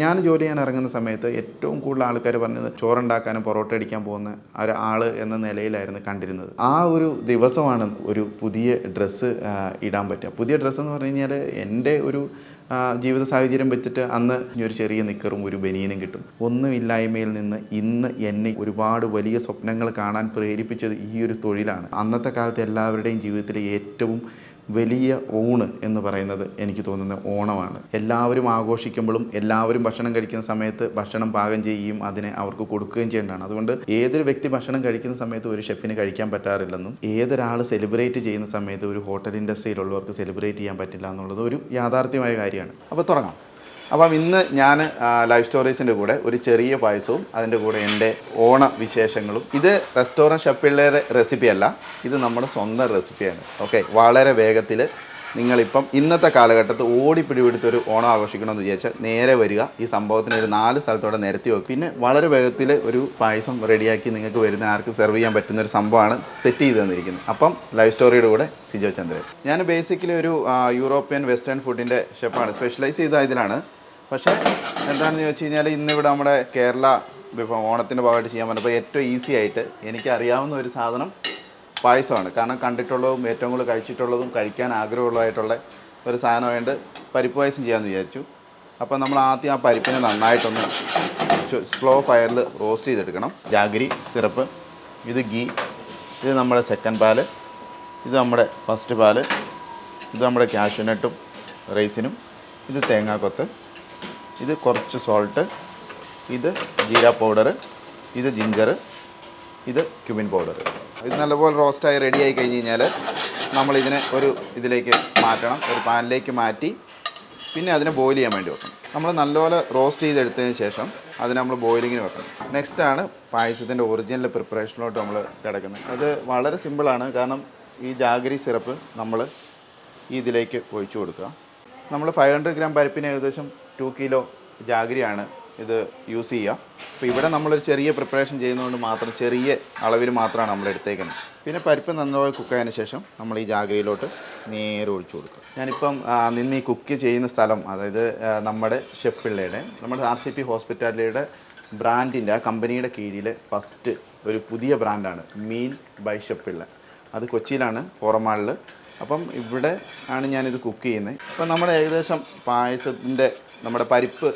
ഞാൻ ജോലി ചെയ്യാൻ ഇറങ്ങുന്ന സമയത്ത് ഏറ്റവും കൂടുതൽ ആൾക്കാർ പറഞ്ഞത് ചോറുണ്ടാക്കാനും പൊറോട്ട അടിക്കാൻ പോകുന്ന ഒരു ആൾ എന്ന നിലയിലായിരുന്നു കണ്ടിരുന്നത്. ആ ഒരു ദിവസമാണ് ഒരു പുതിയ ഡ്രസ്സ് ഇടാൻ പറ്റുക. പുതിയ ഡ്രസ്സ് എന്ന് പറഞ്ഞു കഴിഞ്ഞാൽ എന്റെ ഒരു ജീവിത സാഹചര്യം വെച്ചിട്ട് അന്ന് ഒരു ചെറിയ നിക്കറും ഒരു ബനിയനും കിട്ടും. ഒന്നുമില്ലായ്മയിൽ നിന്ന് ഇന്ന് എന്നെ ഒരുപാട് വലിയ സ്വപ്നങ്ങൾ കാണാൻ പ്രേരിപ്പിച്ചത് ഈ ഒരു തൊഴിലാണ്. അന്നത്തെ കാലത്ത് എല്ലാവരുടെയും ജീവിതത്തിലെ ഏറ്റവും വലിയ ഊണ് എന്ന് പറയുന്നത് എനിക്ക് തോന്നുന്ന ഓണമാണ്. എല്ലാവരും ആഘോഷിക്കുമ്പോഴും എല്ലാവരും ഭക്ഷണം കഴിക്കുന്ന സമയത്ത് ഭക്ഷണം പാകം ചെയ്യുകയും അതിനെ അവർക്ക് കൊടുക്കുകയും ചെയ്യേണ്ടതാണ്. അതുകൊണ്ട് ഏതൊരു വ്യക്തി ഭക്ഷണം കഴിക്കുന്ന സമയത്ത് ഒരു ഷെഫിന് കഴിക്കാൻ പറ്റാറില്ലെന്നും ഏതൊരാൾ സെലിബ്രേറ്റ് ചെയ്യുന്ന സമയത്ത് ഒരു ഹോട്ടൽ ഇൻഡസ്ട്രിയിലുള്ളവർക്ക് സെലിബ്രേറ്റ് ചെയ്യാൻ പറ്റില്ല എന്നുള്ളത് ഒരു യാഥാർത്ഥ്യമായ കാര്യമാണ്. അപ്പോൾ തുടങ്ങാം. അപ്പം ഇന്ന് ഞാൻ ലൈഫ് സ്റ്റോറീസിന്റെ കൂടെ ഒരു ചെറിയ പായസവും അതിന്റെ കൂടെ എന്റെ ഓണ വിശേഷങ്ങളും ഇത് റെസ്റ്റോറന്റ് ഷപ്പിള്ളയുടെ റെസിപ്പി അല്ല ഇത് നമ്മുടെ സ്വന്തം റെസിപ്പിയാണ് ഓക്കെ വളരെ വേഗത്തിൽ നിങ്ങളിപ്പം ഇന്നത്തെ കാലഘട്ടത്ത് ഓടിപ്പിടിപിടുത്തൊരു ഓണം ആഘോഷിക്കണമെന്ന് വിചാരിച്ചാൽ നേരെ വരിക. ഈ സംഭവത്തിന് ഒരു നാല് സ്ഥലത്തോടെ നിരത്തി വെക്കും പിന്നെ വളരെ വേഗത്തിൽ ഒരു പായസം റെഡിയാക്കി നിങ്ങൾക്ക് വരുന്ന ആർക്ക് സെർവ് ചെയ്യാൻ പറ്റുന്ന ഒരു സംഭവമാണ് സെറ്റ് ചെയ്ത് തന്നിരിക്കുന്നത്. അപ്പം ലൈവ് സ്റ്റോറിയുടെ കൂടെ സിജോ ചന്ദ്രൻ. ഞാൻ ബേസിക്കലി ഒരു യൂറോപ്യൻ വെസ്റ്റേൺ ഫുഡിന്റെ ഷെഫാണ് സ്പെഷ്യലൈസ് ചെയ്ത ഇതിലാണ് പക്ഷേ എന്താണെന്ന് ചോദിച്ചു കഴിഞ്ഞാൽ ഇന്നിവിടെ നമ്മുടെ കേരള വിഭവം ഓണത്തിന്റെ ഭാഗമായിട്ട് ചെയ്യാൻ പറഞ്ഞപ്പോൾ ഏറ്റവും ഈസി ആയിട്ട് എനിക്ക് അറിയാവുന്ന ഒരു സാധനം പായസമാണ്. കാരണം കണ്ടിട്ടുള്ളതും ഏറ്റവും കൂടുതൽ കഴിച്ചിട്ടുള്ളതും കഴിക്കാൻ ആഗ്രഹമുള്ളതായിട്ടുള്ള ഒരു സാധനമായിട്ട് പരിപ്പ് പായസം ചെയ്യാമെന്ന് വിചാരിച്ചു. അപ്പോൾ നമ്മൾ ആദ്യം ആ പരിപ്പിനെ നന്നായിട്ടൊന്ന് സ്ലോ ഫയറിൽ റോസ്റ്റ് ചെയ്തെടുക്കണം. ജാഗരി സിറപ്പ് ഇത് ഗീ ഇത് നമ്മുടെ സെക്കൻഡ് പാൽ ഇത് നമ്മുടെ ഫസ്റ്റ് പാൽ ഇത് നമ്മുടെ ക്യാഷ്യൂനട്ടും റൈസിനും ഇത് തേങ്ങാക്കൊത്ത് ഇത് കുറച്ച് സോൾട്ട് ഇത് ജീര പൗഡർ ഇത് ജിഞ്ചർ ഇത് ക്യുമിൻ പൗഡർ. ഇത് നല്ലപോലെ റോസ്റ്റായി റെഡി ആയി കഴിഞ്ഞ് കഴിഞ്ഞാൽ നമ്മളിതിനെ ഒരു ഇതിലേക്ക് മാറ്റണം. ഒരു പാനിലേക്ക് മാറ്റി പിന്നെ അതിനെ ബോയിൽ ചെയ്യാൻ വേണ്ടി വെക്കണം. നമ്മൾ നല്ലപോലെ റോസ്റ്റ് ചെയ്തെടുത്തതിന് ശേഷം അതിനെ നമ്മൾ ബോയിലിങ്ങിന് വെക്കണം. നെക്സ്റ്റ് ആണ് പായസത്തിന്റെ ഒറിജിനൽ പ്രിപ്പറേഷനിലോട്ട് നമ്മൾ കിടക്കുന്നത്. അത് വളരെ സിമ്പിളാണ് കാരണം ഈ ജാഗരി സിറപ്പ് നമ്മൾ ഇതിലേക്ക് ഒഴിച്ചു കൊടുക്കുക. നമ്മൾ ഫൈവ് ഹൺഡ്രഡ് ഗ്രാം പരിപ്പിന് ഏകദേശം ടു കിലോ ജാഗരിയാണ് ഇത് യൂസ് ചെയ്യുക അപ്പോൾ ഇവിടെ നമ്മളൊരു ചെറിയ പ്രിപ്പറേഷൻ ചെയ്യുന്നതുകൊണ്ട് മാത്രം ചെറിയ അളവിൽ മാത്രമാണ് നമ്മൾ എടുത്തേക്കുന്നത്. പിന്നെ പരിപ്പ് നന്നായി കുക്കായതിനു ശേഷം നമ്മൾ ഈ ജാഗ്രയിലോട്ട് നേരെ ഒഴിച്ചു കൊടുക്കുക. ഞാനിപ്പം നിന്ന് ഈ കുക്ക് ചെയ്യുന്ന സ്ഥലം അതായത് നമ്മുടെ ഷെഫ് പിള്ളയുടെ നമ്മുടെ ആർ സി പി ഹോസ്പിറ്റാലിറ്റിയുടെ ബ്രാൻഡിന്റെ ആ കമ്പനിയുടെ കീഴിലെ ഫസ്റ്റ് ഒരു പുതിയ ബ്രാൻഡാണ് മീൻ ബൈ ഷെഫ് പിള്ള. അത് കൊച്ചിയിലാണ് ഫോറമാളിൽ അപ്പം ഇവിടെ ആണ് ഞാനിത് കുക്ക് ചെയ്യുന്നത്. അപ്പം നമ്മുടെ ഏകദേശം പായസത്തിന്റെ നമ്മുടെ പരിപ്പ്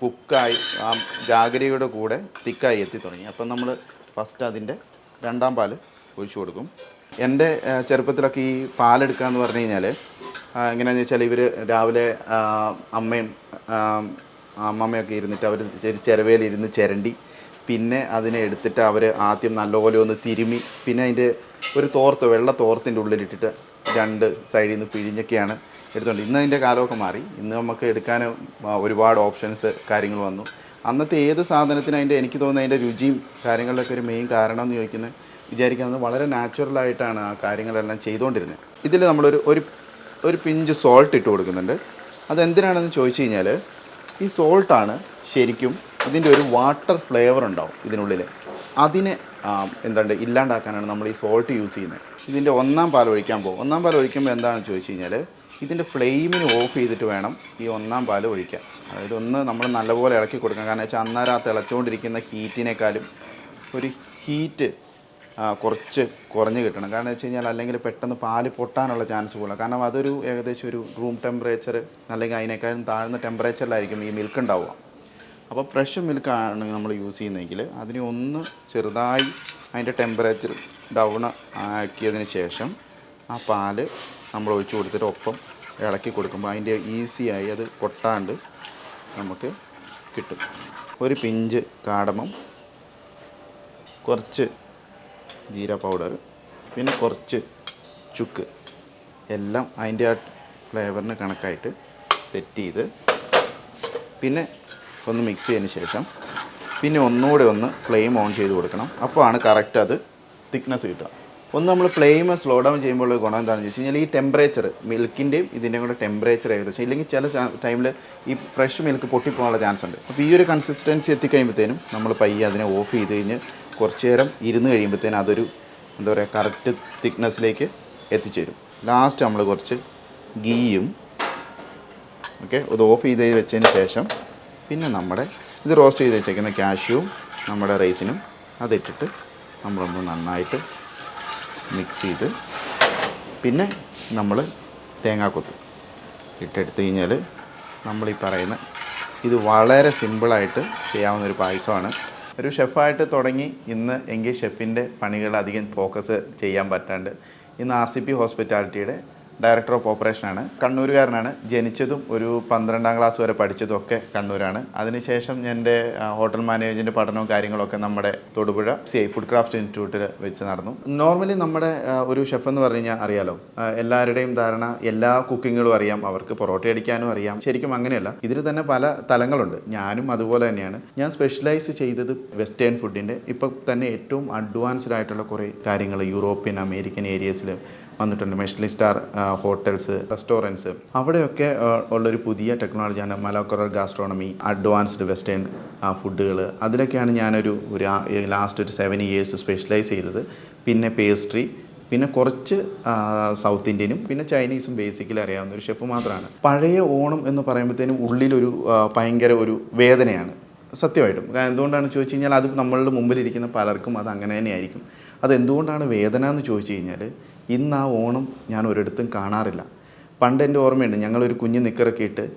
കുക്കായി ആ ജാഗരിയുടെ കൂടെ തിക്കായി എത്തി തുടങ്ങി. അപ്പം നമ്മൾ ഫസ്റ്റ് അതിന്റെ രണ്ടാം പാൽ ഒഴിച്ചു കൊടുക്കും. എന്റെ ചെറുപ്പത്തിലൊക്കെ ഈ പാലെടുക്കുക എന്ന് പറഞ്ഞു കഴിഞ്ഞാൽ എങ്ങനെയാണെന്ന് വെച്ചാൽ ഇവർ രാവിലെ അമ്മയും അമ്മമ്മയൊക്കെ ഇരുന്നിട്ട് അവർ ചിരവയിൽ ഇരുന്ന് ചിരണ്ടി പിന്നെ അതിനെ എടുത്തിട്ട് അവർ ആദ്യം നല്ലപോലെ ഒന്ന് തിരുമി പിന്നെ അതിന്റെ ഒരു തോർത്ത് വെള്ള തോർത്തിന്റെ ഉള്ളിലിട്ടിട്ട് രണ്ട് സൈഡിൽ നിന്ന് പിഴിഞ്ഞൊക്കെയാണ് എടുത്തോണ്ട് ഇന്ന് അതിന്റെ കാലമൊക്കെ മാറി. ഇന്ന് നമുക്ക് എടുക്കാൻ ഒരുപാട് ഓപ്ഷൻസ് കാര്യങ്ങൾ വന്നു. അന്നത്തെ ഏത് സാധനത്തിന് അതിന്റെ എനിക്ക് തോന്നുന്ന അതിന്റെ രുചിയും കാര്യങ്ങളിലൊക്കെ ഒരു മെയിൻ കാരണം എന്ന് ചോദിക്കുന്നത് വിചാരിക്കുന്നത് വളരെ നാച്ചുറലായിട്ടാണ് ആ കാര്യങ്ങളെല്ലാം ചെയ്തുകൊണ്ടിരുന്നത്. ഇതിൽ നമ്മളൊരു ഒരു ഒരു പിഞ്ച് സോൾട്ട് ഇട്ട് കൊടുക്കുന്നുണ്ട്. അതെന്തിനാണെന്ന് ചോദിച്ചു കഴിഞ്ഞാൽ ഈ സോൾട്ടാണ് ശരിക്കും ഇതിന്റെ ഒരു വാട്ടർ ഫ്ലേവർ ഉണ്ടാവും ഇതിനുള്ളിൽ അതിനെ എന്താണ് ഇല്ലാണ്ടാക്കാനാണ് നമ്മൾ ഈ സോൾട്ട് യൂസ് ചെയ്യുന്നത്. ഇതിന്റെ ഒന്നാം പാൽ ഒഴിക്കാൻ പോകും ഒന്നാം പാൽ ഒഴിക്കുമ്പോൾ എന്താണെന്ന് ചോദിച്ചു കഴിഞ്ഞാൽ ഇതിന്റെ ഫ്ലെയിമിന് ഓഫ് ചെയ്തിട്ട് വേണം ഈ ഒന്നാം പാൽ ഒഴിക്കാൻ. അതായത് ഒന്ന് നമ്മൾ നല്ലപോലെ ഇളക്കി കൊടുക്കണം. കാരണം വെച്ചാൽ അന്നേരം ആ തിളച്ചുകൊണ്ടിരിക്കുന്ന ഹീറ്റിനേക്കാളും ഒരു ഹീറ്റ് കുറച്ച് കുറഞ്ഞ് കിട്ടണം. കാരണം വെച്ച് കഴിഞ്ഞാൽ അല്ലെങ്കിൽ പെട്ടെന്ന് പാൽ പൊട്ടാനുള്ള ചാൻസ് കൂടുതലാണ്. കാരണം അതൊരു ഏകദേശം ഒരു റൂം ടെമ്പറേച്ചർ അല്ലെങ്കിൽ അതിനേക്കാളും താഴ്ന്ന ടെമ്പറേച്ചറിലായിരിക്കും ഈ മിൽക്ക് ഉണ്ടാവുക. അപ്പോൾ ഫ്രഷ് മിൽക്കാണ് നമ്മൾ യൂസ് ചെയ്യുന്നതെങ്കിൽ അതിനെ ഒന്ന് ചെറുതായി അതിന്റെ ടെമ്പറേച്ചർ ഡൗൺ ആക്കിയതിന് ശേഷം ആ പാൽ നമ്മൾ ഒഴിച്ച് കൊടുത്തിട്ട് ഒപ്പം ഇളക്കി കൊടുക്കുമ്പോൾ അതിന്റെ ഈസിയായി അത് പൊട്ടാണ്ട് നമുക്ക് കിട്ടും. ഒരു പിഞ്ച് കാടമം കുറച്ച് ജീര പൗഡർ പിന്നെ കുറച്ച് ചുക്ക്. എല്ലാം അതിന്റെ ആ ഫ്ലേവറിന് കണക്കായിട്ട് സെറ്റ് ചെയ്ത് പിന്നെ ഒന്ന് മിക്സ് ചെയ്തതിന് ശേഷം പിന്നെ ഒന്നുകൂടെ ഒന്ന് ഫ്ലെയിം ഓൺ ചെയ്ത് കൊടുക്കണം. അപ്പോൾ ആണ് കറക്റ്റ് അത് തിക്നെസ് കിട്ടുക. ഒന്ന് നമ്മൾ ഫ്ലെയിം സ്ലോ ഡൗൺ ചെയ്യുമ്പോൾ ഗുണം എന്താണെന്ന് ചോദിച്ചു കഴിഞ്ഞാൽ ഈ ടെമ്പറേച്ചർ മിൽക്കിന്റെയും ഇതിന്റെയും കൂടെ ടെമ്പറേച്ചർ ഏകദേശം. ഇല്ലെങ്കിൽ ചില ടൈമിൽ ഈ ഫ്രഷ് മിൽക്ക് പൊട്ടിപ്പോകാനുള്ള ചാൻസ് ഉണ്ട്. അപ്പോൾ ഈ ഒരു കൺസിസ്റ്റൻസി എത്തിക്കഴിയുമ്പോഴത്തേനും നമ്മൾ പയ്യെ അതിനെ ഓഫ് ചെയ്ത് കഴിഞ്ഞ് കുറച്ച് നേരം ഇരുന്ന് കഴിയുമ്പോഴത്തേനും അതൊരു എന്താ പറയുക കറക്റ്റ് തിക്നെസ്സിലേക്ക് എത്തിച്ചേരും. ലാസ്റ്റ് നമ്മൾ കുറച്ച് ഗീയും ഓക്കെ ഇത് ഓഫ് ചെയ്ത് വെച്ചതിന് ശേഷം പിന്നെ നമ്മുടെ ഇത് റോസ്റ്റ് ചെയ്ത് വെച്ചേക്കുന്ന കാഷ്യൂവും നമ്മുടെ റൈസിനും അതിട്ടിട്ട് നമ്മളൊന്ന് നന്നായിട്ട് മിക്സ് ചെയ്ത് പിന്നെ നമ്മൾ തേങ്ങാക്കൊത്ത് ഇട്ടെടുത്ത് കഴിഞ്ഞാൽ ഈ പറയുന്ന ഇത് വളരെ സിമ്പിളായിട്ട് ചെയ്യാവുന്ന ഒരു പായസമാണ്. ഒരു ഷെഫായിട്ട് തുടങ്ങി ഇന്ന് എങ്കിൽ ഷെഫിന്റെ പണികൾ അധികം ഫോക്കസ് ചെയ്യാൻ പറ്റാണ്ട് ഇന്ന് ആർ സി പി ഹോസ്പിറ്റാലിറ്റിയുടെ ഡയറക്ടർ ഓഫ് ഓപ്പറേഷനാണ്. കണ്ണൂരുകാരനാണ്. ജനിച്ചതും ഒരു പന്ത്രണ്ടാം ക്ലാസ് വരെ പഠിച്ചതും ഒക്കെ കണ്ണൂരാണ്. അതിനുശേഷം എന്റെ ഹോട്ടൽ മാനേജ്മെന്റ് പഠനവും കാര്യങ്ങളൊക്കെ നമ്മുടെ Thodupuzha C I food craft ഇൻസ്റ്റിറ്റ്യൂട്ടിൽ വെച്ച് നടന്നു. നോർമലി നമ്മുടെ ഒരു ഷെഫ് എന്ന് പറഞ്ഞു കഴിഞ്ഞാൽ അറിയാലോ എല്ലാവരുടെയും ധാരണ എല്ലാ കുക്കിങ്ങുകളും അറിയാം. അവർക്ക് പൊറോട്ട അടിക്കാനും അറിയാം. ശരിക്കും അങ്ങനെയല്ല ഇതിൽ തന്നെ പല തലങ്ങളുണ്ട്. ഞാനും അതുപോലെ തന്നെയാണ്. ഞാൻ സ്പെഷ്യലൈസ് ചെയ്തത് വെസ്റ്റേൺ ഫുഡിന്റെ. ഇപ്പം തന്നെ ഏറ്റവും അഡ്വാൻസ്ഡ് ആയിട്ടുള്ള കുറേ കാര്യങ്ങൾ യൂറോപ്യൻ അമേരിക്കൻ ഏരിയസിൽ വന്നിട്ടുണ്ട്. മെഷലി സ്റ്റാർ ഹോട്ടൽസ് റെസ്റ്റോറന്റ്സ് അവിടെയൊക്കെ ഉള്ളൊരു പുതിയ ടെക്നോളജിയാണ് മലോക്കറൽ ഗാസ്ട്രോണമി അഡ്വാൻസ്ഡ് വെസ്റ്റേൺ ഫുഡുകൾ അതിലൊക്കെയാണ് ഞാനൊരു ഒരു ലാസ്റ്റ് ഒരു സെവൻ ഇയേഴ്സ് സ്പെഷ്യലൈസ് ചെയ്തത്. പിന്നെ പേസ്ട്രി പിന്നെ കുറച്ച് സൗത്ത് ഇന്ത്യനും പിന്നെ ചൈനീസും ബേസിക്കലി അറിയാവുന്ന ഒരു ഷെഫ് മാത്രമാണ് പഴയ ഓണം എന്ന് പറയുമ്പോഴത്തേനും ഉള്ളിലൊരു ഭയങ്കര ഒരു വേദനയാണ്. സത്യമായിട്ടും. എന്തുകൊണ്ടാണ് ചോദിച്ചു കഴിഞ്ഞാൽ അത് നമ്മളുടെ മുമ്പിലിരിക്കുന്ന പലർക്കും അത് അങ്ങനെ തന്നെയായിരിക്കും. അത് എന്തുകൊണ്ടാണ് വേദന എന്ന് ചോദിച്ചു കഴിഞ്ഞാൽ ഇന്ന് ആ ഓണം ഞാൻ ഒരിടത്തും കാണാറില്ല. പണ്ട് എന്റെ ഓർമ്മയുണ്ട് ഞങ്ങളൊരു കുഞ്ഞു നിക്കറൊക്കെ ഇട്ട്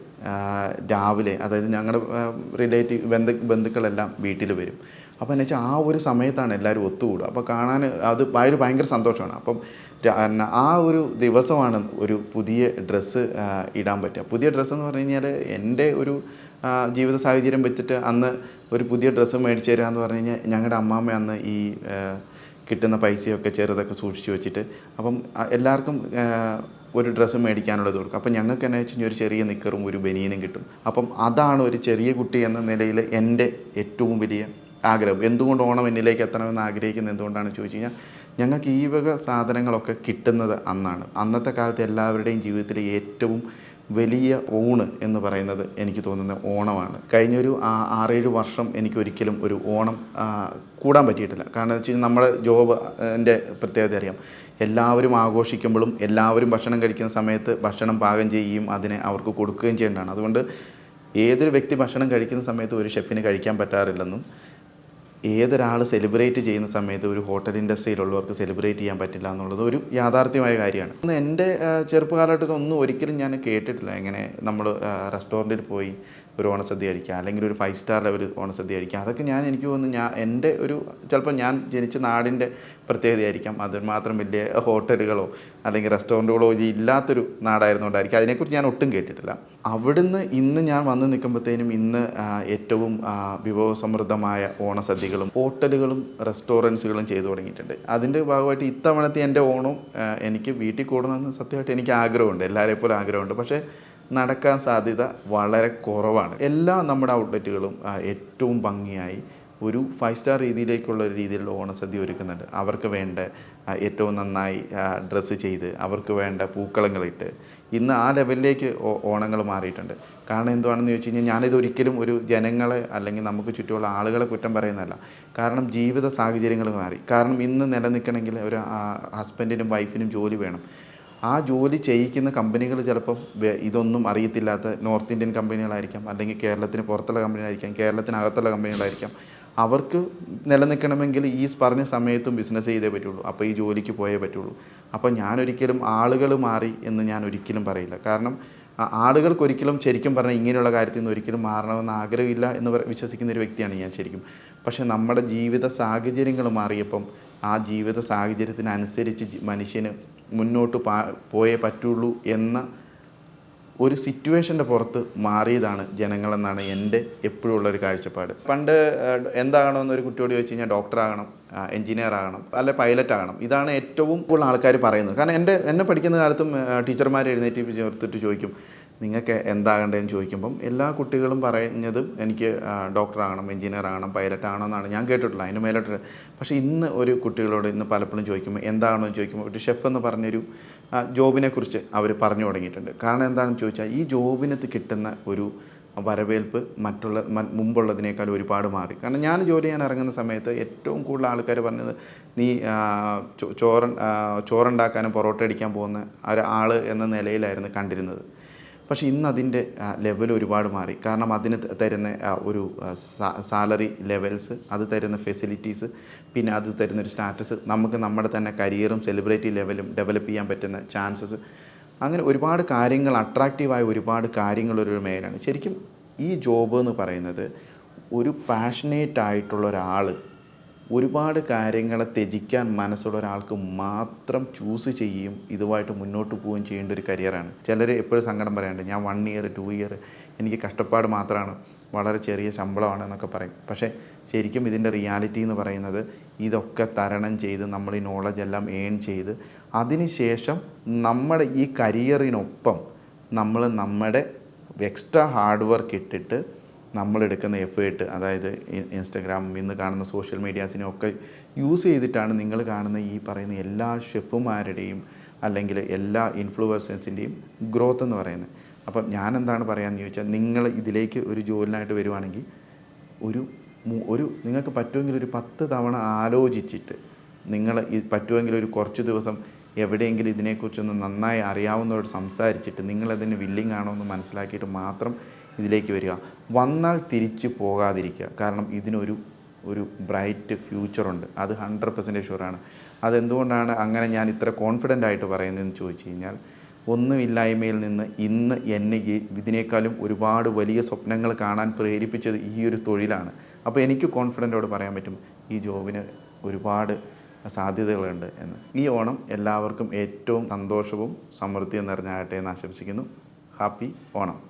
രാവിലെ അതായത് ഞങ്ങളുടെ റിലേറ്റീവ് ബന്ധു ബന്ധുക്കളെല്ലാം വീട്ടിൽ വരും. അപ്പോൾ എന്നു വെച്ചാൽ ആ ഒരു സമയത്താണ് എല്ലാവരും ഒത്തുകൂടുക. അപ്പോൾ കാണാൻ അത് ഒരു ഭയങ്കര സന്തോഷമാണ്. അപ്പം ആ ഒരു ദിവസമാണ് ഒരു പുതിയ ഡ്രസ്സ് ഇടാൻ പറ്റുക. പുതിയ ഡ്രസ്സ് എന്ന് പറഞ്ഞു കഴിഞ്ഞാൽ എന്റെ ഒരു ജീവിത സാഹചര്യം വെച്ചിട്ട് അന്ന് ഒരു പുതിയ ഡ്രസ്സ് മേടിച്ചു തരിക എന്ന് പറഞ്ഞു കഴിഞ്ഞാൽ ഞങ്ങളുടെ അമ്മാമ്മ അന്ന് ഈ കിട്ടുന്ന പൈസയൊക്കെ ചെറുതൊക്കെ സൂക്ഷിച്ച് വെച്ചിട്ട് അപ്പം എല്ലാവർക്കും ഒരു ഡ്രസ്സ് മേടിക്കാനുള്ളത് കൊടുക്കും. അപ്പം ഞങ്ങൾക്ക് എന്നു വെച്ച് കഴിഞ്ഞാൽ ഒരു ചെറിയ നിക്കറും ഒരു ബനിയനും കിട്ടും. അപ്പം അതാണ് ഒരു ചെറിയ കുട്ടി എന്ന നിലയിൽ എന്റെ ഏറ്റവും വലിയ ആഗ്രഹം. എന്തുകൊണ്ട് ഓണം എന്നിലേക്ക് എത്തണമെന്ന് ആഗ്രഹിക്കുന്നത് എന്തുകൊണ്ടാണ് ചോദിച്ചു കഴിഞ്ഞാൽ ഞങ്ങൾക്ക് ഈ വക സാധനങ്ങളൊക്കെ കിട്ടുന്നത് അന്നാണ്. അന്നത്തെ കാലത്ത് എല്ലാവരുടെയും ജീവിതത്തിലെ ഏറ്റവും വലിയ ഊണ് എന്ന് പറയുന്നത് എനിക്ക് തോന്നുന്ന ഓണമാണ്. കഴിഞ്ഞൊരു ആറേഴ് വർഷം എനിക്ക് ഒരിക്കലും ഒരു ഓണം കൂടാൻ പറ്റിയിട്ടില്ല. കാരണം വെച്ച് കഴിഞ്ഞാൽ നമ്മുടെ ജോബ് എന്റെ പ്രത്യേകത അറിയാം. എല്ലാവരും ആഘോഷിക്കുമ്പോഴും എല്ലാവരും ഭക്ഷണം കഴിക്കുന്ന സമയത്ത് ഭക്ഷണം പാകം ചെയ്യുകയും അതിനെ അവർക്ക് കൊടുക്കുകയും ചെയ്യേണ്ടതാണ്. അതുകൊണ്ട് ഏതൊരു വ്യക്തി ഭക്ഷണം കഴിക്കുന്ന സമയത്ത് ഒരു ഷെഫിന് കഴിക്കാൻ പറ്റാറില്ലെന്നും ഏതൊരാൾ സെലിബ്രേറ്റ് ചെയ്യുന്ന സമയത്ത് ഒരു ഹോട്ടൽ ഇൻഡസ്ട്രിയിലുള്ളവർക്ക് സെലിബ്രേറ്റ് ചെയ്യാൻ പറ്റില്ല എന്നുള്ളത് ഒരു യാഥാർത്ഥ്യമായ കാര്യമാണ്. എന്റെ ചെറുപ്പകാലഘട്ടത്തിൽ ഒന്നും ഒരിക്കലും ഞാൻ കേട്ടിട്ടില്ല എങ്ങനെ നമ്മൾ റെസ്റ്റോറന്റിൽ പോയി ഒരു ഓണസദ്യ കഴിക്കുക അല്ലെങ്കിൽ ഒരു ഫൈവ് സ്റ്റാർ ലെവൽ ഓണസദ്യ കഴിക്കുക അതൊക്കെ ഞാൻ എനിക്ക് തോന്നുന്നു ഞാൻ എന്റെ ഒരു ചിലപ്പോൾ ഞാൻ ജനിച്ച നാടിന്റെ പ്രത്യേകതയായിരിക്കാം. അത് മാത്രം വലിയ ഹോട്ടലുകളോ അല്ലെങ്കിൽ റെസ്റ്റോറന്റുകളോ ഇല്ലാത്തൊരു നാടായിരുന്നുകൊണ്ടായിരിക്കും അതിനെക്കുറിച്ച് ഞാൻ ഒട്ടും കേട്ടിട്ടില്ല. അവിടുന്ന് ഇന്ന് ഞാൻ വന്ന് നിൽക്കുമ്പോഴത്തേനും ഇന്ന് ഏറ്റവും വിഭവസമൃദ്ധമായ ഓണസദ്യകളും ഹോട്ടലുകളും റെസ്റ്റോറൻസുകളും ചെയ്തു തുടങ്ങിയിട്ടുണ്ട്. അതിന്റെ ഭാഗമായിട്ട് ഇത്തവണത്തെ എന്റെ ഓണം എനിക്ക് വീട്ടിൽ കൂടണമെന്ന് സത്യമായിട്ട് എനിക്ക് ആഗ്രഹമുണ്ട്. എല്ലാവരെയും പോലെ ആഗ്രഹമുണ്ട്. പക്ഷേ നടക്കാൻ സാധ്യത വളരെ കുറവാണ്. എല്ലാ നമ്മുടെ ഔട്ട്ലെറ്റുകളും ഏറ്റവും ഭംഗിയായി ഒരു ഫൈവ് സ്റ്റാർ രീതിയിലേക്കുള്ള ഒരു രീതിയിലുള്ള ഓണസദ്യ ഒരുക്കുന്നുണ്ട്. അവർക്ക് വേണ്ട ഏറ്റവും നന്നായി ഡ്രസ്സ് ചെയ്ത് അവർക്ക് വേണ്ട പൂക്കളങ്ങളിട്ട് ഇന്ന് ആ ലെവലിലേക്ക് ഓണങ്ങൾ മാറിയിട്ടുണ്ട്. കാരണം എന്തുവാണെന്ന് ചോദിച്ചു കഴിഞ്ഞാൽ ഞാനിത് ഒരിക്കലും ഒരു ജനങ്ങളെ അല്ലെങ്കിൽ നമുക്ക് ചുറ്റുമുള്ള ആളുകളെ കുറ്റം പറയുന്നതല്ല. കാരണം ജീവിത സാഹചര്യങ്ങൾ മാറി. കാരണം ഇന്ന് നിലനിൽക്കണമെങ്കിൽ ഒരു ഹസ്ബൻഡിനും വൈഫിനും ജോലി വേണം. ആ ജോലി ചെയ്യിക്കുന്ന കമ്പനികൾ ചിലപ്പം ഇതൊന്നും അറിയത്തില്ലാത്ത നോർത്ത് ഇന്ത്യൻ കമ്പനികളായിരിക്കാം അല്ലെങ്കിൽ കേരളത്തിന് പുറത്തുള്ള കമ്പനികളായിരിക്കാം കേരളത്തിനകത്തുള്ള കമ്പനികളായിരിക്കാം. അവർക്ക് നിലനിൽക്കണമെങ്കിൽ ഈ പറഞ്ഞ സമയത്തും ബിസിനസ് ചെയ്തേ പറ്റുള്ളൂ. അപ്പോൾ ഈ ജോലിക്ക് പോയേ പറ്റുള്ളൂ. അപ്പോൾ ഞാനൊരിക്കലും ആളുകൾ മാറി എന്ന് ഞാൻ ഒരിക്കലും പറയില്ല. കാരണം ആ- ആളുകൾക്ക് ഒരിക്കലും ശരിക്കും പറഞ്ഞാൽ ഇങ്ങനെയുള്ള കാര്യത്തിൽ നിന്ന് ഒരിക്കലും മാറണമെന്ന് ആഗ്രഹമില്ല എന്ന് വിശ്വസിക്കുന്ന ഒരു വ്യക്തിയാണ് ഞാൻ ശരിക്കും. പക്ഷേ നമ്മുടെ ജീവിത സാഹചര്യങ്ങൾ മാറിയപ്പം ആ ജീവിത സാഹചര്യത്തിനനുസരിച്ച് മനുഷ്യന് മുന്നോട്ട് പാ പോയേ പറ്റുള്ളൂ എന്ന ഒരു സിറ്റുവേഷന്റെ പുറത്ത് മാറിയതാണ് ജനങ്ങളെന്നാണ് എന്റെ എപ്പോഴും ഉള്ളൊരു കാഴ്ചപ്പാട്. പണ്ട് എന്താകണമെന്ന് ഒരു കുട്ടിയോട് ചോദിച്ചു കഴിഞ്ഞാൽ ഡോക്ടർ ആകണം എഞ്ചിനീയർ ആകണം അല്ലെ പൈലറ്റ് ആകണം ഇതാണ് ഏറ്റവും കൂടുതൽ ആൾക്കാർ പറയുന്നത്. കാരണം എന്റെ എന്നെ പഠിക്കുന്ന കാലത്തും ടീച്ചർമാർ എഴുന്നേറ്റ് ചേർത്തിട്ട് ചോദിക്കും നിങ്ങൾക്ക് എന്താകേണ്ടതെന്ന് ചോദിക്കുമ്പം എല്ലാ കുട്ടികളും പറഞ്ഞതും എനിക്ക് ഡോക്ടർ ആകണം ആകണം പൈലറ്റ് ആകണം എന്നാണ് ഞാൻ കേട്ടിട്ടുള്ളത്. അതിന് മേലോട്ട് പക്ഷേ ഇന്ന് ഒരു കുട്ടികളോട് ഇന്ന് പലപ്പോഴും ചോദിക്കുമ്പോൾ എന്താണെന്ന് ചോദിക്കുമ്പോൾ ഒരു ഷെഫ് എന്ന് പറഞ്ഞൊരു ജോബിനെക്കുറിച്ച് ജോബിനെ കുറിച്ച് അവർ പറഞ്ഞു തുടങ്ങിയിട്ടുണ്ട്. കാരണം എന്താണെന്ന് ചോദിച്ചാൽ ഈ ജോബിനകത്ത് കിട്ടുന്ന ഒരു വരവേൽപ്പ് മറ്റുള്ള മുമ്പുള്ളതിനേക്കാൾ ഒരുപാട് മാറി. കാരണം ഞാൻ ജോലി ചെയ്യാൻ ഇറങ്ങുന്ന സമയത്ത് ഏറ്റവും കൂടുതൽ ആൾക്കാർ പറഞ്ഞത് നീ ചോറ് ചോറുണ്ടാക്കാനും പൊറോട്ട അടിക്കാൻ പോകുന്ന ഒരാൾ എന്ന നിലയിലായിരുന്നു കണ്ടിരുന്നത്. പക്ഷേ ഇന്ന് അതിന്റെ ലെവൽ ഒരുപാട് മാറി. കാരണം അതിന് തരുന്ന ഒരു സാലറി ലെവൽസ് അത് തരുന്ന ഫെസിലിറ്റീസ് പിന്നെ അത് തരുന്ന ഒരു സ്റ്റാറ്റസ് നമുക്ക് നമ്മുടെ തന്നെ കരിയറും സെലിബ്രിറ്റി ലെവലും ഡെവലപ്പ് ചെയ്യാൻ പറ്റുന്ന ചാൻസസ് അങ്ങനെ ഒരുപാട് കാര്യങ്ങൾ അട്രാക്റ്റീവായ ഒരുപാട് കാര്യങ്ങളൊരു മേഖലയാണ്. ശരിക്കും ഈ ജോബ് എന്ന് പറയുന്നത് ഒരു പാഷനേറ്റ് ആയിട്ടുള്ള ഒരാൾ ഒരുപാട് കാര്യങ്ങളെ ത്യജിക്കാൻ മനസ്സുള്ള ഒരാൾക്ക് മാത്രം ചൂസ് ചെയ്യും ഇതുമായിട്ട് മുന്നോട്ട് പോവുകയും ചെയ്യേണ്ട ഒരു കരിയറാണ് ചിലർ എപ്പോഴും സങ്കടം പറയാണ്ട് ഞാൻ വൺ ഇയർ ടു ഇയർ എനിക്ക് കഷ്ടപ്പാട് മാത്രമാണ് വളരെ ചെറിയ ശമ്പളമാണ് എന്നൊക്കെ പറയും. പക്ഷേ ശരിക്കും ഇതിന്റെ റിയാലിറ്റി എന്ന് പറയുന്നത് ഇതൊക്കെ തരണം ചെയ്ത് നമ്മൾ ഈ നോളജ് എല്ലാം ഏൺ ചെയ്ത് അതിനുശേഷം നമ്മുടെ ഈ കരിയറിനൊപ്പം നമ്മൾ നമ്മുടെ എക്സ്ട്രാ ഹാർഡ് വർക്ക് ഇട്ടിട്ട് നമ്മളെടുക്കുന്ന എഫേർട്ട് അതായത് ഇൻസ്റ്റഗ്രാം ഇന്ന് കാണുന്ന സോഷ്യൽ മീഡിയാസിനെ ഒക്കെ യൂസ് ചെയ്തിട്ടാണ് നിങ്ങൾ കാണുന്ന ഈ പറയുന്ന എല്ലാ ഷെഫുമാരുടെയും അല്ലെങ്കിൽ എല്ലാ ഇൻഫ്ലുവൻസേഴ്സിന്റെയും ഗ്രോത്ത് എന്ന് പറയുന്നത്. അപ്പം ഞാൻ എന്താണ് പറയാമെന്ന് ചോദിച്ചാൽ നിങ്ങൾ ഇതിലേക്ക് ഒരു ജോലിനായിട്ട് വരുവാണെങ്കിൽ ഒരു ഒരു നിങ്ങൾക്ക് പറ്റുമെങ്കിൽ ഒരു പത്ത് തവണ ആലോചിച്ചിട്ട് നിങ്ങൾ പറ്റുമെങ്കിൽ ഒരു കുറച്ച് ദിവസം എവിടെയെങ്കിലും ഇതിനെക്കുറിച്ചൊന്ന് നന്നായി അറിയാവുന്നവരോട് സംസാരിച്ചിട്ട് നിങ്ങളതിന് വില്ലിങ് ആണോ എന്ന് മനസ്സിലാക്കിയിട്ട് മാത്രം ഇതിലേക്ക് വരിക. വന്നാൽ തിരിച്ചു പോകാതിരിക്കുക. കാരണം ഇതിനൊരു ഒരു ബ്രൈറ്റ് ഫ്യൂച്ചറുണ്ട്. അത് ഹൺഡ്രഡ് പെർസെന്റേജ് ഷുവറാണ്. അതെന്തുകൊണ്ടാണ് അങ്ങനെ ഞാൻ ഇത്ര കോൺഫിഡന്റ് ആയിട്ട് പറയുന്നതെന്ന് ചോദിച്ചു കഴിഞ്ഞാൽ ഒന്നുമില്ലായ്മയിൽ നിന്ന് ഇന്ന് എന്നെ ഇതിനേക്കാളും ഒരുപാട് വലിയ സ്വപ്നങ്ങൾ കാണാൻ പ്രേരിപ്പിച്ചത് ഈ ഒരു തൊഴിലാണ്. അപ്പോൾ എനിക്ക് കോൺഫിഡന്റോട് പറയാൻ പറ്റും ഈ ജോബിന് ഒരുപാട് സാധ്യതകളുണ്ട് എന്ന്. ഈ ഓണം എല്ലാവർക്കും ഏറ്റവും സന്തോഷവും സമൃദ്ധിയും നിറഞ്ഞാകട്ടെ എന്ന് ആശംസിക്കുന്നു. ഹാപ്പി ഓണം.